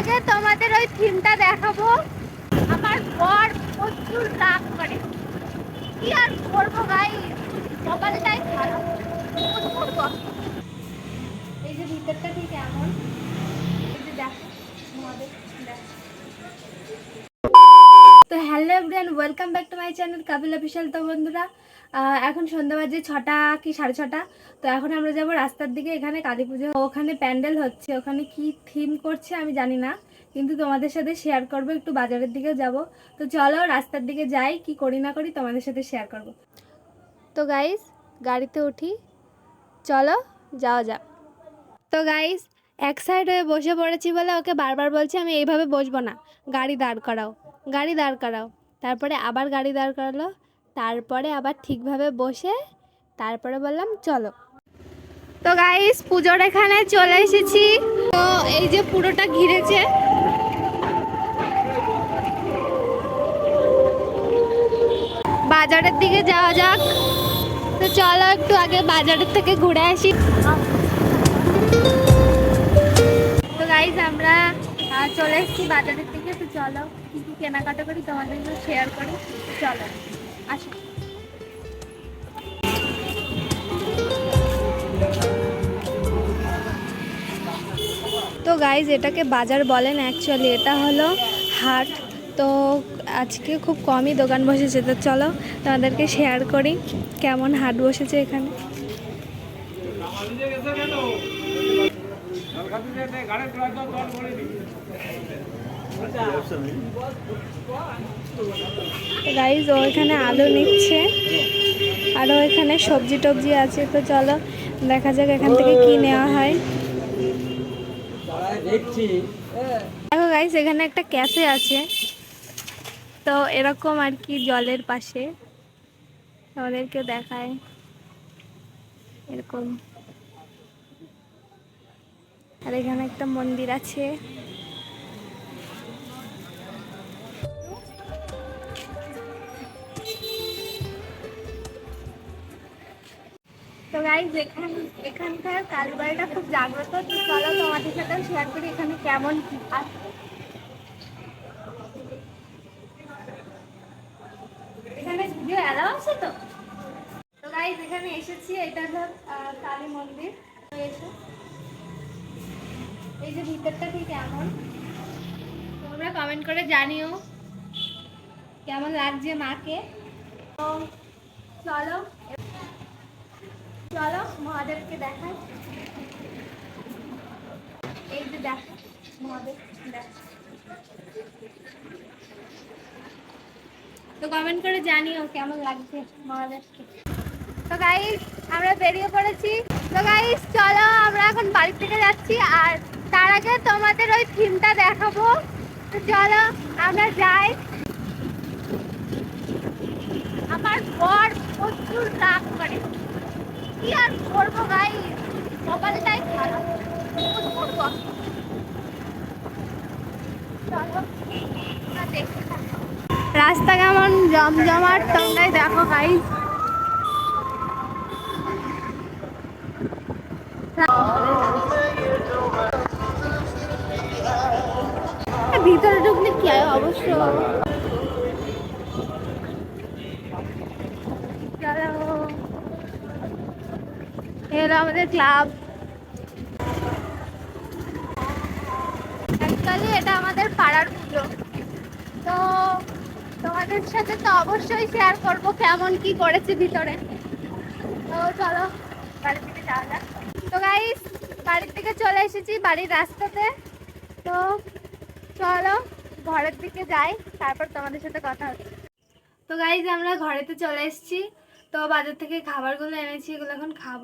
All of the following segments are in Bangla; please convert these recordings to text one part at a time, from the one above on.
আগে তোমাদের ওই থিমটা দেখাবো। আমার বর প্রচুর রাগ করে। কি আর করব ভাই? কপালটাই খারাপ। এই যে ভিতরটা ঠিক এমন এই যে দেখো, তোমাদের। তো hello everyone, welcome back to my channel Kapil official. তো বন্ধুরা এখন সন্ধ্যা বাজে ছটা কি সাড়ে ছটা? তো এখন আমরা যাব রাস্তার দিকে, এখানে কালী পুজো। ওখানে প্যান্ডেল হচ্ছে, ওখানে কি থিম করছে আমি জানি না, কিন্তু তোমাদের সাথে শেয়ার করব, একটু বাজারের দিকেও যাব। তো চলো রাস্তার দিকে যাই, কি করি না করি তোমাদের সাথে শেয়ার করব। তো গাইস গাড়িতে উঠি, চলো যাওয়া যাক। তো গাইস এক সাইড হয়ে বসে পড়েছি বলে ওকে বারবার বলছি, আমি এইভাবে বসবো না। গাড়ি দাঁড় করাও, গাড়ি দাঁড় করাও। তারপরে আবার গাড়ি দাঁড় করালো, তারপরে আবার ঠিকভাবে বসে তারপরে বললাম, চলো। তো গাইস পুজোর এখানে চলে এসেছি। তো এই যে পুরোটা ঘিরেছে। বাজারের দিকে যাওয়া যাক। তো চলো একটু আগে বাজারের থেকে ঘুরে আসি। গাইজ আমরা চলে এসেছি বাজারের দিকে। তো চলো, কি কি কেনাকাটা করি, তোমাদের শেয়ার করি। চলো, আসো। তো গাইজ এটাকে বাজার বলেন অ্যাকচুয়ালি এটা হলো হাট। তো আজকে খুব কমই দোকান বসেছে। তো চলো, তোমাদেরকে শেয়ার করি, কেমন হাট বসেছে এখানে। গাইজ ও এখানে আলু নিচ্ছে। আরও এখানে সবজি টবজি আছে, তো চলো দেখা যাক এখান থেকে কি নেওয়া হয়। দেখো গাইস এখানে একটা ক্যাফে আছে। তো এরকম আর কি জলের পাশে। আমাদেরকে দেখায়। এরকম। আর এখানে একটা মন্দির আছে। তো খুব জাগ্রত তোমাদের শেয়ার করি এখানে কেমন এখানে আছে তো? তো এসেছি এটা আহ, কালী মন্দির। এসো। এই যে ভিতরটা ঠিক কেমন? তোমরা কমেন্ট করে জানিও কেমন লাগছে মাকে। তো চলো চলো মহাদেবকে দেখাই। এই যে দেখো মহাদেব দেখ। তো কমেন্ট করে জানিও কেমন লাগছে মহাদেবকে। তো গাইস আমরা বেরিয়ে পড়েছি। তো গাইস চলো আমরা এখন বাড়ি থেকে যাচ্ছি আর তার আগে তোমাদের ওই থিমটা দেখাবো। চলো, আমরা যাই। আমার বর প্রচুর রাগ করে। কি আর করব ভাই? কপালটাই খারাপ। রাস্তা কেমন? জমজমাট তোমরাই দেখো ভাই ভিতরে ঢুকলে কি হয়? অবশ্য। এরা আমাদের ক্লাব। অ্যাকচুয়ালি এটা আমাদের পাড়ার পুজো। তো তোমাদের সাথে তো অবশ্যই শেয়ার করব কেমন কি করেছে ভিতরে। তো চলো, বাড়ির দিকে যাওয়া যাক। তো গাইস বাড়ির থেকে চলে এসেছি বাড়ির রাস্তাতে। তো চলো ঘরের দিকে যাই, তারপর তোমাদের সাথে কথা হচ্ছে। তো গাইজ আমরা ঘরেতে চলে এসেছি। তো বাজার থেকে খাবারগুলো এনেছি, এগুলো এখন খাব।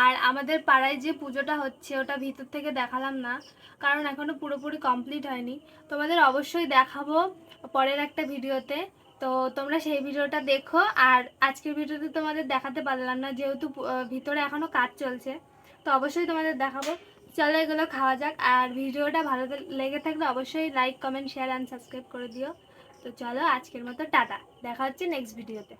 আর আমাদের পাড়ায় যে পুজোটা হচ্ছে, ওটা ভিতর থেকে দেখালাম না, কারণ এখনও পুরোপুরি কমপ্লিট হয়নি। তোমাদের অবশ্যই দেখাবো পরের একটা ভিডিওতে। তো তোমরা সেই ভিডিওটা দেখো, আর আজকের ভিডিওতে তোমাদের দেখাতে পারলাম না, যেহেতু ভিতরে এখনও কাজ চলছে। তো অবশ্যই তোমাদের দেখাবো। চলো এগুলো খাওয়া যাক। আর ভিডিওটা ভালো লেগে থাকলে অবশ্যই like comment share and subscribe করে দিও। তো চলো আজকের মতো টাটা। দেখা হচ্ছে নেক্সট ভিডিওতে